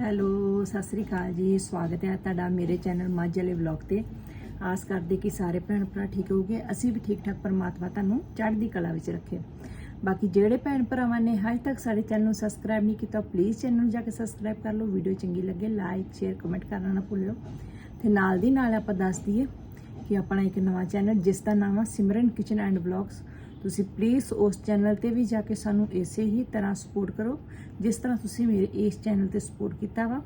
Hello, Sat Sri ਅਕਾਲ ਜੀ। ਸਵਾਗਤ ਹੈ ਤੁਹਾਡਾ ਮੇਰੇ ਚੈਨਲ ਮਾਝਲੇ ਵਲੌਗ ਤੇ। ਆਸ ਕਰਦੇ ਕਿ ਸਾਰੇ ਭੈਣ ਭਰਾ ਠੀਕ ਹੋਗੇ ਅਸੀਂ ਵੀ ਠੀਕ ਠਾਕ ਪਰਮਾਤਮਾ ਤੁਹਾਨੂੰ ਚੜ੍ਹਦੀ ਕਲਾ ਵਿੱਚ ਰੱਖੇ। ਬਾਕੀ ਜਿਹੜੇ ਭੈਣ ਭਰਾਵਾਂ ਨੇ ਹਜੇ ਤੱਕ ਸਾਡੇ ਚੈਨਲ ਨੂੰ ਸਬਸਕ੍ਰਾਈਬ ਨਹੀਂ ਕੀਤਾ ਪਲੀਜ਼ ਚੈਨਲ ਨੂੰ ਜਾ ਕੇ ਸਬਸਕ੍ਰਾਈਬ ਕਰ ਲਓ। ਵੀਡੀਓ ਚੰਗੀ ਲੱਗੇ ਲਾਈਕ ਸ਼ੇਅਰ ਕਮੈਂਟ ਕਰਨਾ ਨਾ ਭੁੱਲਿਓ। ਤੇ ਨਾਲ ਦੀ ਨਾਲ ਆਪਾਂ ਦੱਸ ਦਈਏ ਕਿ ਆਪਣਾ ਇੱਕ ਨਵਾਂ ਚੈਨਲ ਜਿਸ ਦਾ ਨਾਮ ਆ ਸਿਮਰਨ ਕਿਚਨ ਐਂਡ ਵਲੌਗਸ। ਤੁਸੀਂ ਪਲੀਜ਼ ਉਸ ਚੈਨਲ ਤੇ ਵੀ ਜਾ ਕੇ ਸਾਨੂੰ ਇਸੇ ਹੀ ਤਰ੍ਹਾਂ ਸਪੋਰਟ ਕਰੋ, ਜਿਸ ਤਰ੍ਹਾਂ ਤੁਸੀਂ ਮੇਰੇ ਇਸ ਚੈਨਲ ਤੇ ਸਪੋਰਟ ਕੀਤਾ ਵਾ।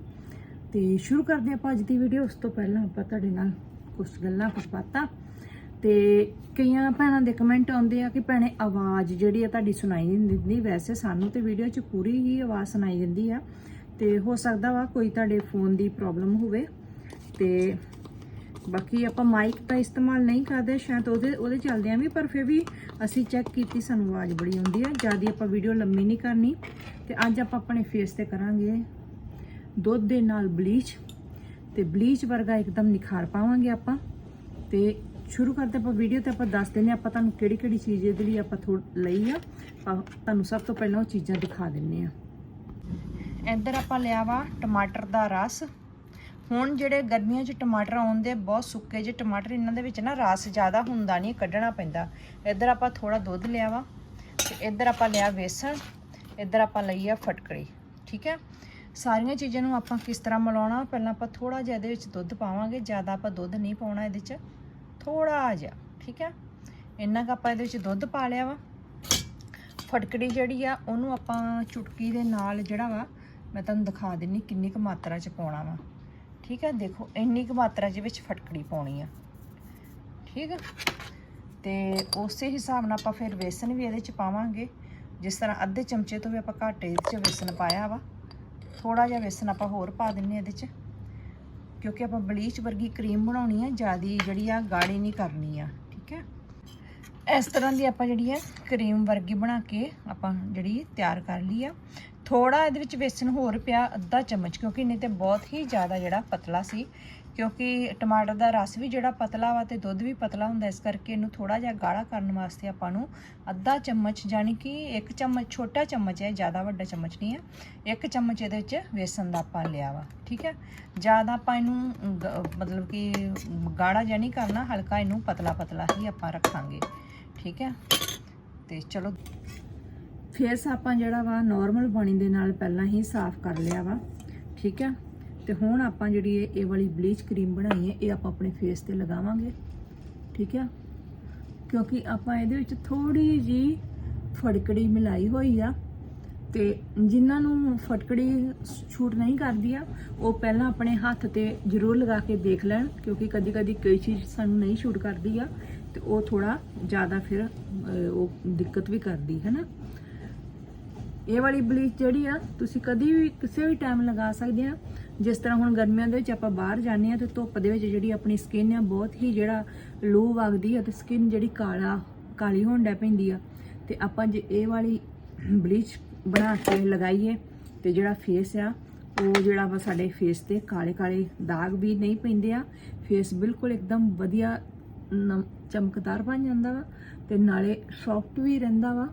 ਤੇ ਸ਼ੁਰੂ ਕਰਦੇ ਆਪਾਂ ਅੱਜ ਦੀ ਵੀਡੀਓ ਉਸ ਤੋਂ ਪਹਿਲਾਂ ਆਪਾਂ ਤੁਹਾਡੇ ਨਾਲ ਕੁਝ ਗੱਲਾਂ ਕੁਝ ਬਾਤਾਂ ਤੇ ਕਈਆਂ ਭੈਣਾਂ ਦੇ ਕਮੈਂਟ ਆਉਂਦੇ ਆ ਕਿ ਭੈਣੇ ਆਵਾਜ਼ ਜਿਹੜੀ ਆ ਤੁਹਾਡੀ ਸੁਣਾਈ ਨਹੀਂ ਦਿੰਦੀ। ਵੈਸੇ ਸਾਨੂੰ ਤੇ ਵੀਡੀਓ 'ਚ ਪੂਰੀ ਹੀ ਆਵਾਜ਼ ਸੁਣਾਈ ਦਿੰਦੀ ਆ। ਤੇ ਹੋ ਸਕਦਾ ਵਾ ਕੋਈ ਤੁਹਾਡੇ ਫੋਨ ਦੀ ਪ੍ਰੋਬਲਮ ਹੋਵੇ। ਤੇ ਬਾਕੀ ਆਪਾਂ ਮਾਈਕ ਤਾਂ ਇਸਤੇਮਾਲ ਨਹੀਂ ਕਰਦੇ, ਸ਼ਾਇਦ ਉਹਦੇ ਉਹਦੇ ਚੱਲਦੇ ਚੱਲਦਿਆਂ ਵੀ, ਪਰ ਫਿਰ ਵੀ ਅਸੀਂ ਚੈੱਕ ਕੀਤੀ, ਸਾਨੂੰ ਆਵਾਜ਼ ਬੜੀ ਆਉਂਦੀ ਹੈ। ਜ਼ਿਆਦਾ ਆਪਾਂ ਵੀਡੀਓ ਲੰਮੀ ਨਹੀਂ ਕਰਨੀ। ਤੇ ਅੱਜ ਆਪਾਂ ਆਪਣੇ ਫੇਸ ਤੇ ਕਰਾਂਗੇ ਦੁੱਧ ਦੇ ਨਾਲ ਬਲੀਚ ਤੇ ਬਲੀਚ ਵਰਗਾ ਇੱਕਦਮ ਨਿਖਾਰ ਪਾਵਾਂਗੇ ਆਪਾਂ। ਤੇ ਸ਼ੁਰੂ ਕਰਦੇ ਆਪਾਂ ਵੀਡੀਓ ਤੇ ਆਪਾਂ ਦੱਸ ਦਿੰਦੇ ਹਾਂ ਆਪਾਂ ਤੁਹਾਨੂੰ ਕਿਹੜੀ ਕਿਹੜੀ ਚੀਜ਼ ਇਹਦੇ ਲਈ ਆਪਾਂ ਥੋੜ ਲਈ ਆ। ਤੁਹਾਨੂੰ ਸਭ ਤੋਂ ਪਹਿਲਾਂ ਉਹ ਚੀਜ਼ਾਂ ਦਿਖਾ ਦਿੰਨੇ ਆ ਇੱਧਰ ਆਪਾਂ ਲਿਆ ਵਾ ਟਮਾਟਰ ਦਾ ਰਸ। ਹੁਣ ਜਿਹੜੇ ਗਰਮੀਆਂ 'ਚ ਟਮਾਟਰ ਆਉਂਦੇ ਬਹੁਤ ਸੁੱਕੇ, ਜੇ ਟਮਾਟਰ ਇਹਨਾਂ ਦੇ ਵਿੱਚ ਨਾ ਰਸ ਜ਼ਿਆਦਾ ਹੁੰਦਾ ਨਹੀਂ, ਕੱਢਣਾ ਪੈਂਦਾ। ਇੱਧਰ ਆਪਾਂ ਥੋੜਾ ਦੁੱਧ ਲਿਆ ਵਾ ਤੇ ਇੱਧਰ ਆਪਾਂ ਲਿਆ ਵੇਸਣ, ਇੱਧਰ ਆਪਾਂ ਲਈ ਆ ਫਟਕੜੀ, ਠੀਕ ਹੈ? ਸਾਰੀਆਂ ਚੀਜ਼ਾਂ ਨੂੰ ਆਪਾਂ ਕਿਸ ਤਰ੍ਹਾਂ ਮਿਲਾਉਣਾ? ਪਹਿਲਾਂ ਆਪਾਂ ਥੋੜਾ ਜਿਹਾ ਇਹਦੇ ਵਿੱਚ ਦੁੱਧ ਪਾਵਾਂਗੇ, ਜ਼ਿਆਦਾ ਆਪਾਂ ਦੁੱਧ ਨਹੀਂ ਪਾਉਣਾ ਇਹਦੇ 'ਚ ਥੋੜਾ ਜਿਹਾ, ਠੀਕ ਹੈ? ਇੰਨਾ ਕੁ ਆਪਾਂ ਇਹਦੇ ਵਿੱਚ ਦੁੱਧ ਪਾ ਲਿਆ ਵਾ। ਫਟਕੜੀ ਜਿਹੜੀ ਆ, ਉਹਨੂੰ ਆਪਾਂ ਚੁਟਕੀ ਦੇ ਨਾਲ ਜਿਹੜਾ ਵਾ, ਮੈਂ ਤੁਹਾਨੂੰ ਦਿਖਾ ਦਿੰਨੀ ਕਿੰਨੀ ਕੁ ਮਾਤਰਾ 'ਚ ਪਾਉਣਾ ਵਾ। ਠੀਕ ਹੈ, ਦੇਖੋ, ਇੰਨੀ ਕੁ ਮਾਤਰਾ ਦੇ ਵਿੱਚ ਫਟਕੜੀ ਪਾਉਣੀ ਆ। ਠੀਕ ਹੈ ਤੇ ਉਸੇ ਹਿਸਾਬ ਨਾਲ ਆਪਾਂ ਫਿਰ ਵੇਸਣ ਵੀ ਇਹਦੇ 'ਚ ਪਾਵਾਂਗੇ। ਜਿਸ ਤਰ੍ਹਾਂ ਅੱਧੇ ਚਮਚੇ ਤੋਂ ਵੀ ਆਪਾਂ ਘੱਟ ਇਹਦੇ 'ਚ ਵੇਸਣ ਪਾਇਆ ਵਾ। ਥੋੜਾ ਜਿਹਾ ਵੇਸਣ ਆਪਾਂ ਹੋਰ ਪਾ ਦਿੰਨੇ ਇਹਦੇ 'ਚ। ਕਿਉਂਕਿ ਆਪਾਂ ਬਲੀਚ ਵਰਗੀ ਕਰੀਮ ਬਣਾਉਣੀ ਆ, ਜਿਆਦੀ ਜਿਹੜੀ ਆ ਗਾੜੀ ਨਹੀਂ ਕਰਨੀ ਆ। ਠੀਕ ਹੈ? ਇਸ ਤਰ੍ਹਾਂ ਦੀ ਆਪਾਂ ਜਿਹੜੀ ਹੈ ਕਰੀਮ ਵਰਗੀ ਬਣਾ ਕੇ ਆਪਾਂ ਜਿਹੜੀ ਤਿਆਰ ਕਰ ਲਈ ਆ। ਥੋੜਾ ਇਹਦੇ ਵਿੱਚ ਵੇਸਣ ਹੋਰ ਪਿਆ ਅੱਧਾ ਚਮਚ, ਕਿਉਂਕਿ ਨਹੀਂ ਤੇ ਬਹੁਤ ਹੀ ਜ਼ਿਆਦਾ ਜਿਹੜਾ ਪਤਲਾ ਸੀ। ਕਿਉਂਕਿ ਟਮਾਟਰ ਦਾ ਰਸ ਵੀ ਜਿਹੜਾ ਪਤਲਾ ਵਾ ਤੇ ਦੁੱਧ ਵੀ ਪਤਲਾ ਹੁੰਦਾ, ਇਸ ਕਰਕੇ ਇਹਨੂੰ ਥੋੜਾ ਜਿਹਾ ਗਾੜਾ ਕਰਨ ਵਾਸਤੇ ਆਪਾਂ ਨੂੰ ਅੱਧਾ ਚਮਚ ਯਾਨੀ ਕਿ ਇੱਕ ਚਮਚ, ਛੋਟਾ ਚਮਚ ਹੈ, ਜ਼ਿਆਦਾ ਵੱਡਾ ਚਮਚ ਨਹੀਂ ਹੈ, ਇੱਕ ਚਮਚ ਇਹਦੇ ਵਿੱਚ ਵੇਸਣ ਦਾ ਆਪਾਂ ਲਿਆ ਵਾ, ਠੀਕ ਹੈ? ਜ਼ਿਆਦਾ ਆਪਾਂ ਇਹਨੂੰ ਗ- ਮਤਲਬ ਕਿ ਗਾੜਾ ਜਿਹਾ ਨਹੀਂ ਕਰਨਾ, ਹਲਕਾ ਇਹਨੂੰ ਪਤਲਾ ਪਤਲਾ ਹੀ ਆਪਾਂ ਰੱਖਾਂਗੇ, ਠੀਕ ਹੈ? ਤੇ ਚਲੋ ਫੇਸ ਆਪਾਂ ਜਿਹੜਾ ਵਾ ਨਾਰਮਲ ਪਾਣੀ ਦੇ ਨਾਲ ਪਹਿਲਾਂ ਹੀ ਸਾਫ਼ ਕਰ ਲਿਆ ਵਾ, ਠੀਕ ਆ? ਤੇ ਹੁਣ ਆਪਾਂ ਜਿਹੜੀ ਇਹ ਇਹ ਵਾਲੀ ਬਲੀਚ ਕਰੀਮ ਬਣਾਈ ਹੈ, ਇਹ ਆਪਾਂ ਆਪਣੇ ਫੇਸ ਤੇ ਲਗਾਵਾਂਗੇ, ਠੀਕ ਆ? ਕਿਉਂਕਿ ਆਪਾਂ ਇਹਦੇ ਵਿੱਚ ਥੋੜੀ ਜੀ ਫੜਕੜੀ ਮਿਲਾਈ ਹੋਈ ਆ, ਤੇ ਜਿਨ੍ਹਾਂ ਨੂੰ ਫਟਕੜੀ ਛੂਟ ਨਹੀਂ ਕਰਦੀ ਆ, ਉਹ ਪਹਿਲਾਂ ਆਪਣੇ ਹੱਥ ਤੇ ਜ਼ਰੂਰ ਲਗਾ ਕੇ ਦੇਖ ਲੈਣ, ਕਿਉਂਕਿ ਕਦੀ ਕਦੀ ਕਈ ਚੀਜ਼ ਸਾਨੂੰ ਨਹੀਂ ਛੂਟ ਕਰਦੀ ਆ, ਤੇ ਉਹ ਥੋੜਾ ਜ਼ਿਆਦਾ ਫਿਰ ਉਹ ਦਿੱਕਤ ਵੀ ਕਰਦੀ, ਹੈ ਨਾ? ਇਹ ਵਾਲੀ ਬਲੀਚ ਜਿਹੜੀ ਆ, ਤੁਸੀਂ ਕਦੀ ਵੀ ਕਿਸੇ ਵੀ ਟਾਈਮ ਲਗਾ ਸਕਦੇ ਆ। ਜਿਸ ਤਰ੍ਹਾਂ ਹੁਣ ਗਰਮੀਆਂ ਦੇ ਵਿੱਚ ਆਪਾਂ ਬਾਹਰ ਜਾਂਦੇ ਆ ਤੇ ਧੁੱਪ ਦੇ ਵਿੱਚ ਜਿਹੜੀ ਆਪਣੀ ਸਕਿਨ ਆ, ਬਹੁਤ ਹੀ ਜਿਹੜਾ ਲੋ ਵਗਦੀ ਆ ਤੇ ਸਕਿਨ ਜਿਹੜੀ ਕਾਲਾ, ਕਾਲੀ ਹੋਣ ਡੈ ਪੈਂਦੀ ਆ। ਤੇ ਆਪਾਂ ਜੇ ਇਹ ਵਾਲੀ ਬਲੀਚ ਬਣਾ ਕੇ ਲਗਾਈਏ ਤੇ ਜਿਹੜਾ ਫੇਸ ਆ, ਉਹ ਜਿਹੜਾ ਵਾ ਸਾਡੇ ਫੇਸ ਤੇ ਕਾਲੇ ਕਾਲੇ ਦਾਗ ਵੀ ਨਹੀਂ ਪੈਂਦੇ ਆ। ਫੇਸ ਬਿਲਕੁਲ ਇੱਕਦਮ ਵਧੀਆ ਨਮ- ਚਮਕਦਾਰ ਬਣ ਜਾਂਦਾ ਵਾ ਤੇ ਨਾਲੇ ਸੌਫਟ ਵੀ ਰਹਿੰਦਾ ਵਾ।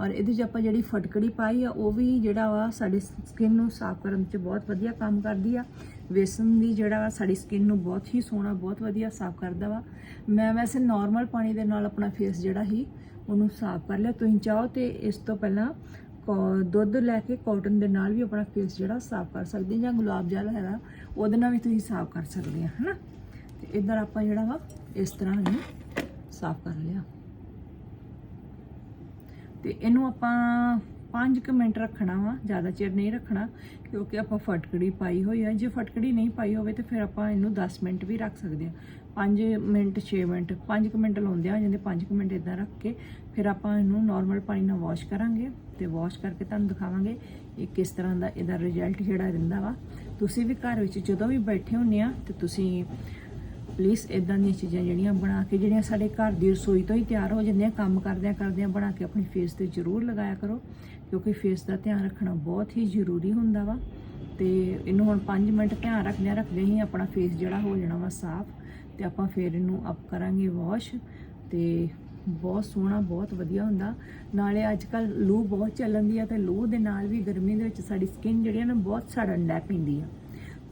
ਔਰ ਇਹਦੇ 'ਚ ਆਪਾਂ ਜਿਹੜੀ ਫਟਕੜੀ ਪਾਈ ਆ, ਉਹ ਵੀ ਜਿਹੜਾ ਵਾ ਸਾਡੀ ਸਕਿਨ ਨੂੰ ਸਾਫ਼ ਕਰਨ 'ਚ ਬਹੁਤ ਵਧੀਆ ਕੰਮ ਕਰਦੀ ਆ। ਵੇਸਨ ਵੀ ਜਿਹੜਾ ਵਾ ਸਾਡੀ ਸਕਿਨ ਨੂੰ ਬਹੁਤ ਹੀ ਸੋਹਣਾ, ਬਹੁਤ ਵਧੀਆ ਸਾਫ਼ ਕਰਦਾ ਵਾ। ਮੈਂ ਵੈਸੇ ਨਾਰਮਲ ਪਾਣੀ ਦੇ ਨਾਲ ਆਪਣਾ ਫੇਸ ਜਿਹੜਾ ਹੀ ਉਹਨੂੰ ਸਾਫ਼ ਕਰ ਲਿਆ। ਤੁਸੀਂ ਚਾਹੋ ਤੇ ਇਸ ਤੋਂ ਪਹਿਲਾਂ ਕੋ- ਦੁੱਧ ਲੈ ਕੇ ਕਾਟਨ ਦੇ ਨਾਲ ਵੀ ਆਪਣਾ ਫੇਸ ਜਿਹੜਾ ਸਾਫ਼ ਕਰ ਸਕਦੇ ਜਾਂ ਗੁਲਾਬ ਜਲ ਹੈਗਾ, ਉਹਦੇ ਨਾਲ ਵੀ ਤੁਸੀਂ ਸਾਫ਼ ਕਰ ਸਕਦੇ ਆ, ਹਨਾ? ਤੇ ਇਧਰ ਆਪਾਂ ਜਿਹੜਾ ਵਾ ਇਸ ਤਰ੍ਹਾਂ ਇਹਨੂੰ ਸਾਫ਼ ਕਰ ਲਿਆ। ਤੇ ਇਹਨੂੰ ਆਪਾਂ 5 ਮਿੰਟ ਰੱਖਣਾ ਵਾ, ਜ਼ਿਆਦਾ ਚਿਰ ਨਹੀਂ ਰੱਖਣਾ, ਕਿਉਂਕਿ ਆਪਾਂ ਫਟਕੜੀ ਪਾਈ ਹੋਈ ਆ। ਜੇ ਫਟਕੜੀ ਨਹੀਂ ਪਾਈ ਹੋਵੇ ਤੇ ਫਿਰ ਆਪਾਂ ਇਹਨੂੰ 10 ਮਿੰਟ ਵੀ ਰੱਖ ਸਕਦੇ ਆ। 5 ਮਿੰਟ 6 ਮਿੰਟ 5 ਮਿੰਟ ਲਾਉਂਦੇ ਆ, ਜਾਂਦੇ 5 ਮਿੰਟ ਇਦਾਂ ਰੱਖ ਕੇ, ਫਿਰ ਆਪਾਂ ਇਹਨੂੰ ਨਾਰਮਲ ਪਾਣੀ ਨਾਲ ਵਾਸ਼ ਕਰਾਂਗੇ ਤੇ ਵਾਸ਼ ਕਰਕੇ ਤੁਹਾਨੂੰ ਦਿਖਾਵਾਂਗੇ ਇਹ ਕਿਸ ਤਰ੍ਹਾਂ ਦਾ ਇਹਦਾ ਰਿਜ਼ਲਟ ਜਿਹੜਾ ਰਹਿੰਦਾ ਵਾ। ਤੁਸੀਂ ਵੀ ਘਰ ਵਿੱਚ ਜਦੋਂ ਵੀ ਬੈਠੇ ਹੁੰਨੇ ਆ ਤੇ ਤੁਸੀਂ ਪਲੀਜ਼ ਇਦਾਂ ਦੀਆਂ ਚੀਜ਼ਾਂ ਜਿਹੜੀਆਂ ਬਣਾ ਕੇ, ਜਿਹੜੀਆਂ ਸਾਡੇ ਘਰ ਦੀ ਰਸੋਈ ਤੋਂ ਹੀ ਤਿਆਰ ਹੋ ਜਾਂਦੀਆਂ, ਕੰਮ ਕਰਦਿਆਂ ਕਰਦਿਆਂ ਬਣਾ ਕੇ ਆਪਣੀ ਫੇਸ ਤੇ ਜ਼ਰੂਰ ਲਗਾਇਆ ਕਰੋ, ਕਿਉਂਕਿ ਫੇਸ ਦਾ ਧਿਆਨ ਰੱਖਣਾ ਬਹੁਤ ਹੀ ਜ਼ਰੂਰੀ ਹੁੰਦਾ ਵਾ। ਤੇ ਇਹਨੂੰ ਹੁਣ 5 ਮਿੰਟ ਧਿਆਨ ਰੱਖਦਿਆਂ ਰੱਖਦੇ ਹੀ ਆਪਣਾ ਫੇਸ ਜਿਹੜਾ ਹੋ ਜਾਣਾ ਵਾ ਸਾਫ਼, ਤੇ ਆਪਾਂ ਫਿਰ ਇਹਨੂੰ ਅਪ ਕਰਾਂਗੇ ਵਾਸ਼ ਤੇ ਬਹੁਤ ਸੋਹਣਾ, ਬਹੁਤ ਵਧੀਆ ਹੁੰਦਾ। ਨਾਲੇ ਅੱਜ ਕੱਲ ਲੂ ਬਹੁਤ ਚੱਲਣ ਦੀ ਆ, ਤੇ ਲੂ ਦੇ ਨਾਲ ਵੀ ਗਰਮੀ ਦੇ ਵਿੱਚ ਸਾਡੀ ਸਕਿਨ ਜਿਹੜੀ ਆ ਨਾ, ਬਹੁਤ ਸੜਨ ਲੱਗ ਪੈਂਦੀ ਆ।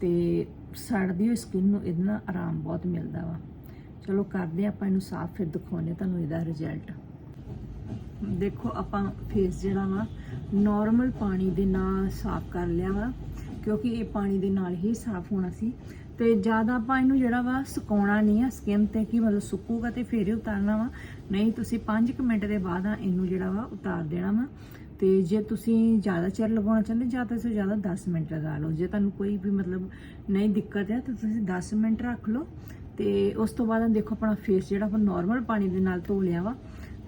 ਤੇ ਸੜਦੀ ਹੋਈ ਸਕਿਨ ਨੂੰ ਇਹਦੇ ਨਾਲ ਆਰਾਮ ਬਹੁਤ ਮਿਲਦਾ ਵਾ। ਚਲੋ ਕਰਦੇ ਆ ਆਪਾਂ ਇਹਨੂੰ ਸਾਫ਼, ਫਿਰ ਦਿਖਾਉਂਦੇ ਤੁਹਾਨੂੰ ਇਹਦਾ ਰਿਜ਼ਲਟ ਦੇਖੋ ਆਪਾਂ ਫੇਸ ਜਿਹੜਾ ਵਾ ਨਾਰਮਲ ਪਾਣੀ ਦੇ ਨਾਲ ਸਾਫ਼ ਕਰ ਲਿਆ ਵਾ, ਕਿਉਂਕਿ ਇਹ ਪਾਣੀ ਦੇ ਨਾਲ ਹੀ ਸਾਫ਼ ਹੋਣਾ ਸੀ। ਤੇ ਜ਼ਿਆਦਾ ਆਪਾਂ ਇਹਨੂੰ ਜਿਹੜਾ ਵਾ ਸੁਕਾਉਣਾ ਨਹੀਂ ਆ ਸਕਿਨ ਤੇ ਕਿ ਮਤਲਬ ਸੁੱਕੂਗਾ ਤੇ ਫੇਰ ਹੀ ਉਤਾਰਨਾ ਵਾ। ਨਹੀਂ, ਤੁਸੀਂ 5 ਮਿੰਟ ਦੇ ਬਾਅਦ ਆ ਇਹਨੂੰ ਜਿਹੜਾ ਵਾ ਉਤਾਰ ਦੇਣਾ ਵਾ। ਤੇ ਜੇ ਤੁਸੀਂ ਜ਼ਿਆਦਾ ਚਿਰ ਲਗਾਉਣਾ ਚਾਹੁੰਦੇ ਜ਼ਿਆਦਾ ਤੋਂ ਜ਼ਿਆਦਾ 10 ਮਿੰਟ ਲਗਾ ਲਓ। ਜੇ ਤੁਹਾਨੂੰ ਕੋਈ ਵੀ ਮਤਲਬ ਨਹੀਂ ਦਿੱਕਤ ਹੈ, ਤਾਂ ਤੁਸੀਂ 10 ਮਿੰਟ ਰੱਖ ਲਓ। ਤੇ ਉਸ ਤੋਂ ਬਾਅਦ ਦੇਖੋ ਆਪਣਾ ਫੇਸ ਜਿਹੜਾ ਆਪਾਂ ਨਾਰਮਲ ਪਾਣੀ ਦੇ ਨਾਲ ਧੋ ਲਿਆ ਵਾ,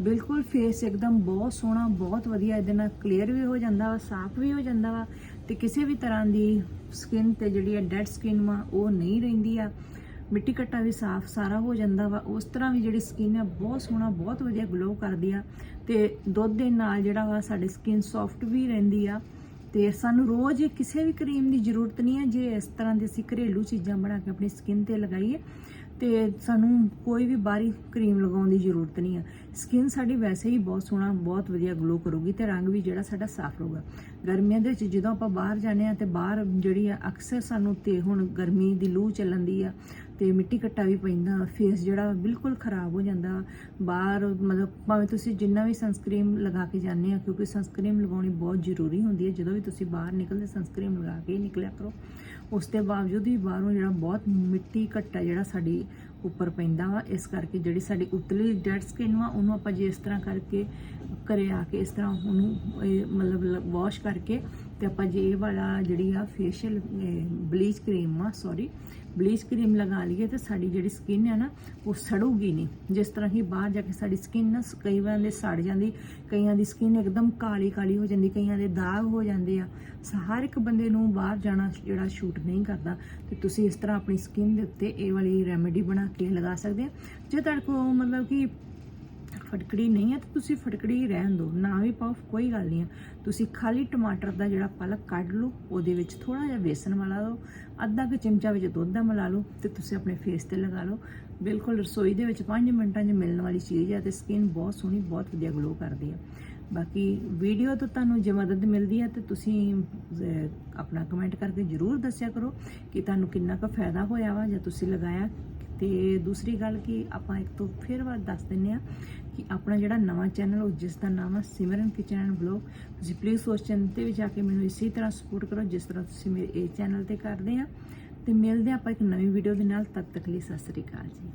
ਬਿਲਕੁਲ ਫੇਸ ਇੱਕਦਮ ਬਹੁਤ ਸੋਹਣਾ, ਬਹੁਤ ਵਧੀਆ, ਇਹਦੇ ਨਾਲ ਕਲੀਅਰ ਵੀ ਹੋ ਜਾਂਦਾ ਵਾ, ਸਾਫ਼ ਵੀ ਹੋ ਜਾਂਦਾ ਵਾ। ਤੇ ਕਿਸੇ ਵੀ ਤਰ੍ਹਾਂ ਦੀ ਸਕਿਨ ਤੇ ਜਿਹੜੀ ਹੈ ਡੈਡ ਸਕਿਨ ਵਾ, ਉਹ ਨਹੀਂ ਰਹਿੰਦੀ ਆ। ਮਿੱਟੀ ਕੱਟਾ ਵੀ ਸਾਫ਼ ਸਾਰਾ ਹੋ ਜਾਂਦਾ ਵਾ, ਉਸ ਤਰ੍ਹਾਂ ਵੀ ਜਿਹੜੀ ਸਕਿਨ ਆ, ਬਹੁਤ ਸੋਹਣਾ, ਬਹੁਤ ਵਧੀਆ ਗਲੋ ਕਰਦੀ ਆ। ਤੇ ਦੁੱਧ ਦੇ ਨਾਲ ਜਿਹੜਾ ਵਾ, ਸਾਡੀ ਸਕਿਨ ਸੌਫਟ ਵੀ ਰਹਿੰਦੀ ਆ। ਤੇ ਸਾਨੂੰ ਰੋਜ਼ ਕਿਸੇ ਵੀ ਕਰੀਮ ਦੀ ਜ਼ਰੂਰਤ ਨਹੀਂ ਹੈ ਜੇ ਇਸ ਤਰ੍ਹਾਂ ਦੀ ਅਸੀਂ ਘਰੇਲੂ ਚੀਜ਼ਾਂ ਬਣਾ ਕੇ ਆਪਣੀ ਸਕਿਨ ਤੇ ਲਗਾਈਏ, ਤੇ ਸਾਨੂੰ ਕੋਈ ਵੀ ਬਾਹਰੀ ਕਰੀਮ ਲਗਾਉਣ ਦੀ ਜ਼ਰੂਰਤ ਨਹੀਂ ਆ। ਸਕਿਨ ਸਾਡੀ ਵੈਸੇ ਹੀ ਬਹੁਤ ਸੋਹਣਾ, ਬਹੁਤ ਵਧੀਆ ਗਲੋ ਕਰੂਗੀ ਤੇ ਰੰਗ ਵੀ ਜਿਹੜਾ ਸਾਡਾ ਸਾਫ਼ ਰਹੂਗਾ। ਗਰਮੀਆਂ ਦੇ ਵਿੱਚ ਜਦੋਂ ਆਪਾਂ ਬਾਹਰ ਜਾਂਦੇ ਆ ਤੇ ਬਾਹਰ ਜਿਹੜੀ ਆ, ਅਕਸਰ ਸਾਨੂੰ ਤੇ ਹੁਣ ਗਰਮੀ ਦੀ ਲੂ ਚੱਲਣ ਦੀ ਆ ਤੇ ਮਿੱਟੀ ਘੱਟਾ ਵੀ ਪੈਂਦਾ ਫੇਸ ਜਿਹੜਾ ਬਿਲਕੁਲ ਖਰਾਬ ਹੋ ਜਾਂਦਾ। ਬਾਹਰ ਮਤਲਬ ਭਾਵੇਂ ਤੁਸੀਂ ਜਿੰਨਾ ਵੀ ਸਨਸਕ੍ਰੀਮ ਲਗਾ ਕੇ ਜਾਂਦੇ ਆ ਕਿਉਂਕਿ ਸਨਸਕ੍ਰੀਮ ਲਗਾਉਣੀ ਬਹੁਤ ਜ਼ਰੂਰੀ ਹੁੰਦੀ ਹੈ। ਜਦੋਂ ਵੀ ਤੁਸੀਂ ਬਾਹਰ ਨਿਕਲਦੇ ਸਨਸਕ੍ਰੀਮ ਲਗਾ ਕੇ ਹੀ ਨਿਕਲਿਆ ਕਰੋ। ਉਸ ਦੇ ਬਾਵਜੂਦ ਵੀ ਬਾਹਰੋਂ ਜਿਹੜਾ ਬਹੁਤ ਮਿੱਟੀ ਘੱਟਾ ਜਿਹੜਾ ਸਾਡੀ ਉੱਪਰ ਪੈਂਦਾ ਵਾ, ਇਸ ਕਰਕੇ ਜਿਹੜੀ ਸਾਡੀ ਉਤਲੀ ਡੈਡ ਸਕਿਨ ਵਾ, ਉਹਨੂੰ ਆਪਾਂ ਜੇ ਇਸ ਤਰ੍ਹਾਂ ਕਰਕੇ ਘਰੇ ਆ ਕੇ ਇਸ ਤਰ੍ਹਾਂ ਉਹਨੂੰ ਇਹ ਮਤਲਬ ਵਾਸ਼ ਕਰਕੇ ਤੇ ਆਪਾਂ ਜੇ ਇਹ ਵਾਲਾ ਜਿਹੜੀ ਆ ਫੇਸ਼ੀਅਲ ਬਲੀਚ ਕਰੀਮ ਆ ਸੌਰੀ ਬਲੀਚ ਕਰੀਮ ਲਗਾ ਲਈਏ ਤੇ ਸਾਡੀ ਜਿਹੜੀ ਸਕਿਨ ਹੈ ਨਾ, ਉਹ ਸੜੂਗੀ ਨਹੀਂ। ਜਿਸ ਤਰ੍ਹਾਂ ਹੀ ਬਾਹਰ ਜਾ ਕੇ ਸਾਡੀ ਸਕਿਨ ਨਾ ਕਈ ਵਾਰ ਦੇ ਸੜ ਜਾਂਦੀ, ਕਈਆਂ ਦੀ ਸਕਿਨ ਇੱਕਦਮ ਕਾਲੀ ਕਾਲੀ ਹੋ ਜਾਂਦੀ, ਕਈਆਂ ਦੇ ਦਾਗ ਹੋ ਜਾਂਦੇ ਆ। ਹਰ ਇੱਕ ਬੰਦੇ ਨੂੰ ਬਾਹਰ ਜਾਣਾ ਜਿਹੜਾ ਸ਼ੂਟ ਨਹੀਂ ਕਰਦਾ। ਤੇ ਤੁਸੀਂ ਇਸ ਤਰ੍ਹਾਂ ਆਪਣੀ ਸਕਿਨ ਦੇ ਉੱਤੇ ਇਹ ਵਾਲੀ ਰੈਮੇਡੀ ਬਣਾ ਕੇ ਲਗਾ ਸਕਦੇ ਆ। ਜੇ ਤੁਹਾਡੇ ਕੋਲ ਮਤਲਬ ਕਿ ਫਟਕੜੀ ਨਹੀਂ ਹੈ ਤਾਂ ਤੁਸੀਂ ਫਟਕੜੀ ਰਹਿਣ ਦਿਓ, ਨਾ ਵੀ ਪਾਓ, ਕੋਈ ਗੱਲ ਨਹੀਂ ਹੈ। ਤੁਸੀਂ ਖਾਲੀ ਟਮਾਟਰ ਦਾ ਜਿਹੜਾ ਪਲਕ ਕੱਢ ਲਓ, ਉਹਦੇ ਵਿੱਚ ਥੋੜਾ ਜਿਹਾ ਬੇਸਨ ਮਿਲਾ ਲਓ ਅੱਧਾ ਕੁ ਚਮਚਾ ਵਿੱਚ ਦੁੱਧ ਦਾ ਮਿਲਾ ਲਓ ਤੇ ਤੁਸੀਂ ਆਪਣੇ ਫੇਸ ਤੇ ਲਗਾ ਲਓ। ਬਿਲਕੁਲ ਰਸੋਈ ਦੇ ਵਿੱਚ 5 ਮਿੰਟਾਂ 'ਚ ਮਿਲਣ ਵਾਲੀ ਚੀਜ਼ ਹੈ ਤੇ ਸਕਿਨ ਬਹੁਤ ਸੋਹਣੀ, ਬਹੁਤ ਵਧੀਆ ਗਲੋ ਕਰਦੀ ਹੈ। ਬਾਕੀ ਵੀਡੀਓ ਤੋਂ ਤੁਹਾਨੂੰ ਜੇ ਮਦਦ ਮਿਲਦੀ ਹੈ ਤੇ ਤੁਸੀਂ ਆਪਣਾ ਕਮੈਂਟ ਕਰਕੇ ਜਰੂਰ ਦੱਸਿਆ ਕਰੋ ਕਿ ਤੁਹਾਨੂੰ ਕਿੰਨਾ ਕੁ ਫਾਇਦਾ ਹੋਇਆ ਵਾ ਜਾਂ ਤੁਸੀਂ ਲਗਾਇਆ। ਤੇ ਦੂਸਰੀ ਗੱਲ ਕਿ ਆਪਾਂ ਇੱਕ ਤੋਂ ਫਿਰ ਵਾਰ ਦੱਸ ਦਿੰਨੇ ਆ ਕਿ ਆਪਣਾ ਜਿਹੜਾ ਨਵਾਂ ਚੈਨਲ, ਉਹ ਜਿਸ ਦਾ ਨਾਮ ਆ ਸਿਮਰਨ ਕਿਚਨ ਐਂਡ ਬਲੌਗ। ਤੁਸੀਂ ਪਲੀਜ਼ ਉਸ ਚੈਨਲ ਤੇ ਵੀ ਜਾ ਕੇ ਮੈਨੂੰ ਇਸੇ ਤਰ੍ਹਾਂ ਸਪੋਰਟ ਕਰੋ, ਜਿਸ ਤਰ੍ਹਾਂ ਤੁਸੀਂ ਮੇਰੇ ਇਹ ਚੈਨਲ ਤੇ ਕਰਦੇ ਆ। ਤੇ ਮਿਲਦੇ ਹਾਂ ਆਪਾਂ ਇੱਕ ਨਵੀਂ ਵੀਡੀਓ ਦੇ ਨਾਲ, ਤਦ ਤੱਕ ਲਈ ਸਤਿ ਸ੍ਰੀ ਅਕਾਲ ਜੀ।